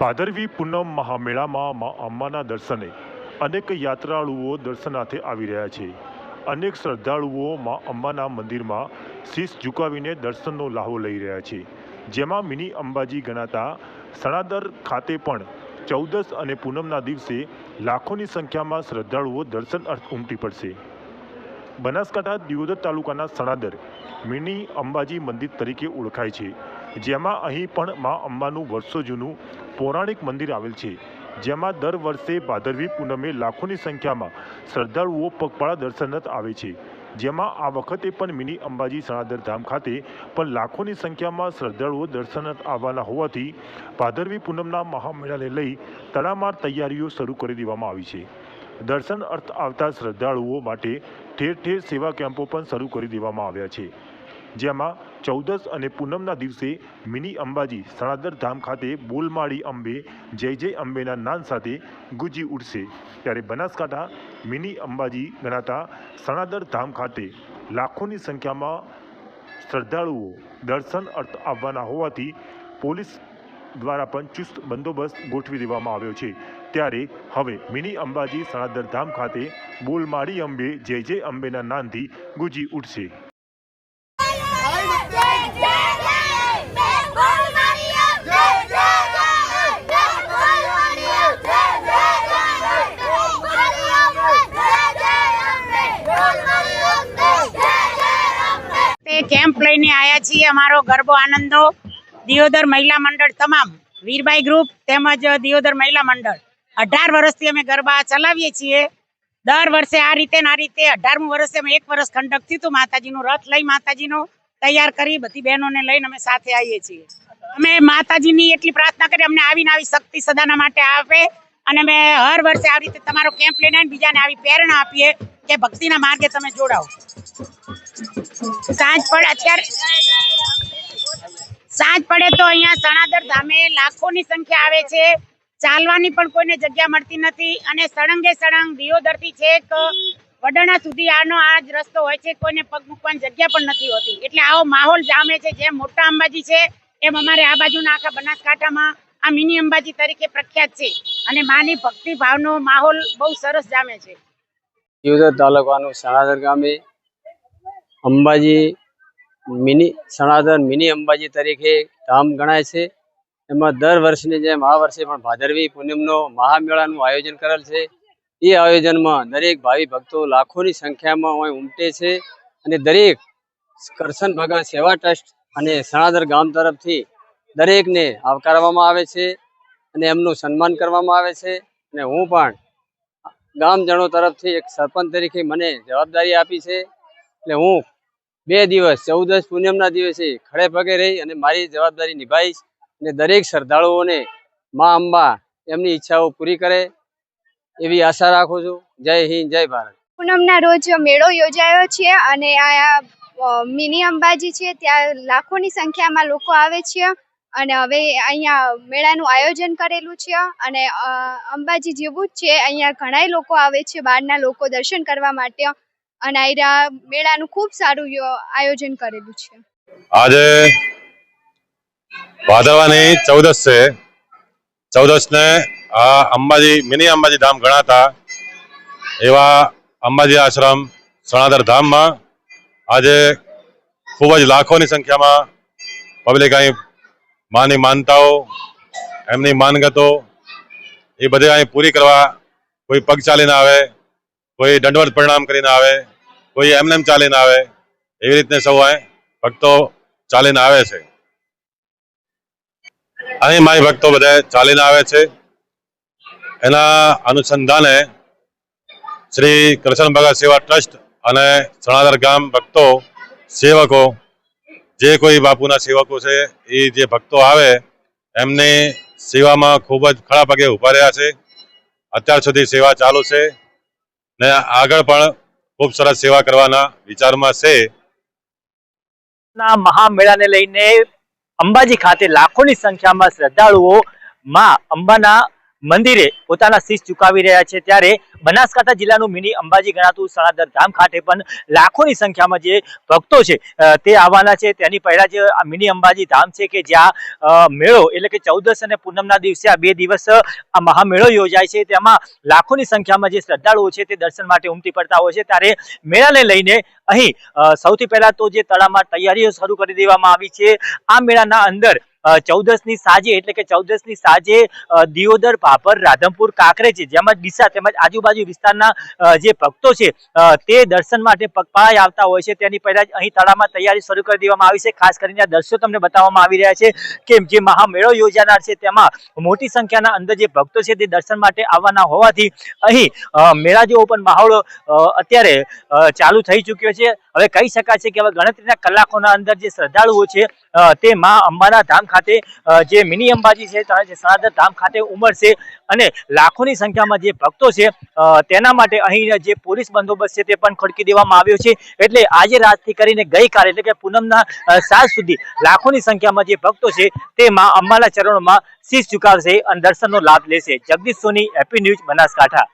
ભાદરવી પૂનમ મહામેળામાં મા અંબાના દર્શને અનેક યાત્રાળુઓ દર્શનાર્થે આવી રહ્યા છે. અનેક શ્રદ્ધાળુઓ મા અંબાના મંદિરમાં શીશ ઝુકાવીને દર્શનનો લાહો લઈ રહ્યા છે. જેમાં મિની અંબાજી ગણાતા સણાદર ખાતે પણ ચૌદસ અને પૂનમના દિવસે લાખોની સંખ્યામાં શ્રદ્ધાળુઓ દર્શન અર્થ ઉમટી પડશે. બનાસકાંઠા દિયોદર તાલુકાના સણાદર મિની અંબાજી મંદિર તરીકે ઓળખાય છે. જેમાં અહીં પણ મા અંબાનું વર્ષો જૂનું પૌરાણિક મંદિર આવેલ છે, જેમાં દર વર્ષે ભાદરવી પૂનમે લાખોની સંખ્યામાં શ્રદ્ધાળુઓ પગપાળા દર્શનાર્થ આવે છે. જેમાં આ વખતે પણ મિની અંબાજી સણાદર ધામ ખાતે પણ લાખોની સંખ્યામાં શ્રદ્ધાળુઓ દર્શનાર્થ આવવાના હોવાથી ભાદરવી પૂનમના મહામેળાને લઈ તડામાર તૈયારીઓ શરૂ કરી દેવામાં આવી છે. દર્શન અર્થ આવતા શ્રદ્ધાળુઓ માટે ઠેર ઠેર સેવા કેમ્પો પણ શરૂ કરી દેવામાં આવ્યા છે. જેમાં ચૌદસ અને પૂનમના દિવસે મિની અંબાજી સણાદર ધામ ખાતે બોલમાળી અંબે, જય જય અંબેના નાન સાથે ગુજી ઉઠશે. ત્યારે બનાસકાંઠા મિની અંબાજી ગણાતા સણાદર ધામ ખાતે લાખોની સંખ્યામાં શ્રદ્ધાળુઓ દર્શન અર્થ આવવાના હોવાથી પોલીસ દ્વારા પણ ચુસ્ત બંદોબસ્ત ગોઠવી દેવામાં આવ્યો છે. ત્યારે હવે મિની અંબાજી સણાદર ધામ ખાતે બોલમાળી અંબે, જય જય અંબેના નાનથી ગુજી ઉઠશે. છીએ અમારો ગરબો આનંદો. દિયોદર મહિલા મંડળ તમામ વીરબાઈ ગ્રુપ તેમજ દિયોદર મહિલા મંડળ. અઢાર વર્ષથી અમે ગરબા ચલાવીએ છીએ. દર વર્ષે આ રીતે આ રીતે અઢારમું વર્ષે અમે એક વર્ષ ખંડક થયું માતાજીનું રથ લઈ માતાજીનો તૈયાર કરી બધી બહેનોને લઈને અમે સાથે આવીએ છીએ. અમે માતાજીની એટલી પ્રાર્થના કરી અમને આવીને આવી શક્તિ સદાના માટે આપે અને અમે હર વર્ષે આવી રીતે તમારો કેમ્પ લઈને બીજાને આવી પ્રેરણા આપીએ કે ભક્તિના માર્ગે તમે જોડાઓ. સાંજ પડે અત્યારે. સાંજ પડે તો અહીંયા સણાદર ધામે લાખોની સંખ્યા આવે છે. ચાલવાની પણ કોઈને જગ્યા મળતી નથી અને સળંગે સળંગ દિયોદરથી છેક વડણા સુધી આનો આ રસ્તો હોય છે, કોઈને પગ મૂકવાની જગ્યા પણ નથી હોતી. એટલે આવો માહોલ જામે છે, જેમ મોટા અંબાજી છે, એમ અમારે આ બાજુના આખા બનાસકાંઠામાં આ મિની અંબાજી તરીકે પ્રખ્યાત છે. અને માની ભક્તિ ભાવનો માહોલ બહુ સરસ જામે છે. દિયોદર તાલુકાનું સણાદર ગામે અંબાજી મિની, સનાતન મિની અંબાજી તરીકે ધામ ગણાય છે. એમાં દર વર્ષની જેમ આ વર્ષે પણ ભાદરવી પૂનમનો મહામેળાનું આયોજન કરેલ છે. એ આયોજનમાં દરેક ભાવિ ભક્તો લાખોની સંખ્યામાં અહીં ઉમટે છે અને દરેક કરશન ભગવાન સેવા ટ્રસ્ટ અને સણાદર ગામ તરફથી દરેકને આવકારવામાં આવે છે અને એમનું સન્માન કરવામાં આવે છે. અને હું પણ ગામજનો તરફથી એક સરપંચ તરીકે મને જવાબદારી આપી છે. એટલે હું બે દિવસ, ચૌદસ પૂનમના દિવસે ખડે પગે રહી અને મારી જવાબદારી નિભાવીશ અને દરેક શ્રદ્ધાળુઓને મા અંબા એમની ઈચ્છાઓ પૂરી કરે એવી આશા રાખું છું. જય હિન્દ, જય ભારત. પૂનમના રોજ મેળો યોજાયો છે અને આ મિની અંબાજી છે, ત્યાં લાખોની સંખ્યામાં લોકો આવે છે અને હવે અહીંયા મેળાનું આયોજન કરેલું છે અને અંબાજી જેવું જ છે. અહીંયા ઘણાય લોકો આવે છે, બહારના લોકો દર્શન કરવા માટે. અને મેળાનું ખૂબ સારું આયોજન કરેલું છે. આજે ભાદરવાની ચૌદસ છે. ચૌદસ ને આ અંબાજી, મિની અંબાજી ધામ ગણાતા એવા અંબાજી આશ્રમ સણાદર ધામમાં આજે ખૂબ જ લાખોની સંખ્યામાં પબ્લિક અહીં માની માનતાઓ, એમની માનગતો એ બધી અહીં પૂરી કરવા કોઈ પગ ચાલીને આવે, કોઈ દંડવત પરિણામ કરીને આવે કોઈ એમને એમ ચાલીને આવે? એવી રીતે સૌ ભક્તો ચાલીને આવે છે. અહીં મારી ભક્તો બધા ચાલીને આવે છે. એના અનુસંધાને શ્રી કૃષ્ણ ભગત સેવા ટ્રસ્ટ અને સણાદર ગામ ભક્તો સેવકો, જે કોઈ બાપુના સેવકો છે, એ જે ભક્તો આવે, એમની સેવામાં ખૂબ જ ખડા પગે ઊભા રહ્યા છે. અત્યાર સુધી સેવા ચાલુ છે ને આગળ પણ ખૂબ સરસ સેવા કરવાના વિચારમાં છે. ના મહામેળાને લઈને અંબાજી ખાતે લાખોની સંખ્યામાં શ્રદ્ધાળુઓ માં અંબાના મંદિરે પોતાના શીશ ચુકાવી રહ્યા છે. ત્યારે બનાસકાંઠા જિલ્લાનું મિની અંબાજી ગણાતું સણાદર ધામ ખાતે પણ લાખોની સંખ્યામાં જે ભક્તો છે તે આવવાના છે. તેની પહેલા જે આ મિની અંબાજી ધામ છે કે જ્યાં મેળો એટલે કે ચૌદસ અને પૂનમના દિવસે આ બે દિવસ આ મહામેળો યોજાય છે. તેમાં લાખોની સંખ્યામાં જે શ્રદ્ધાળુઓ છે તે દર્શન માટે ઉમટી પડતા હોય છે. ત્યારે મેળાને લઈને અહીં સૌથી પહેલા તો જે તળાવમાં તૈયારીઓ શરૂ કરી દેવામાં આવી છે. આ મેળાના અંદર ચૌદસની સાંજે, એટલે કે ચૌદસની સાંજે દિયોદર ભાપર રાધમપુર કાંકરેજ જેમ જ ડીસા તેમજ આજુબાજુ વિસ્તારના જે ભક્તો છે તે દર્શન માટે પગપાળા આવતા હોય છે. તેની પહેલા જ અહીં તળાવમાં તૈયારી શરૂ કરી દેવામાં આવી છે. ખાસ કરીને આ તમને બતાવવામાં આવી રહ્યા છે કે જે મહામેળો યોજાનાર છે. તેમાં મોટી સંખ્યાના અંદર જે ભક્તો છે તે દર્શન માટે આવવાના હોવાથી અહીં મેળા જેવો પણ માહોલ અત્યારે ચાલુ થઈ ચૂક્યો છે. હવે કહી શકાય છે કે હવે ગણતરીના કલાકોના અંદર જે શ્રદ્ધાળુઓ છે તે મા અંબાના ધામ ખાતે જે મિની અંબાજી છે સનાતન ધામ ખાતે ઉમરશે અને લાખોની સંખ્યામાં જે ભક્તો છે તેના માટે અહીં જે પોલીસ બંદોબસ્ત છે તે પણ ખડકી દેવામાં આવ્યો છે. એટલે આજે રાતથી કરીને ગઈકાલે, એટલે કે પૂનમના સાંજ સુધી લાખોની સંખ્યામાં જે ભક્તો છે, તે માં અંબાના ચરણોમાં શીશ ઝુકાવશે અને દર્શનનો લાભ લેશે. Jagdish Soni happy news, Banaskantha.